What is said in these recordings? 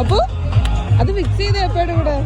അപ്പൊ അത് ഫിക്സ് ചെയ്ത് എപ്പോഴും ഇവിടെ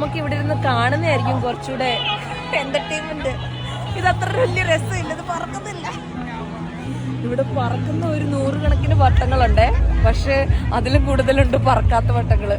നമുക്ക് ഇവിടെ ഇരുന്ന് കാണുന്നതായിരിക്കും കുറച്ചുകൂടെ എന്റർടൈൻമെന്റ് ഇത് അത്ര വലിയ രസമില്ല ഇത് പറക്കുന്നില്ല ഇവിടെ പറക്കുന്ന ഒരു നൂറുകണക്കിന് വട്ടങ്ങളുണ്ട് പക്ഷെ അതിലും കൂടുതലുണ്ട് പറക്കാത്ത വട്ടങ്ങൾ.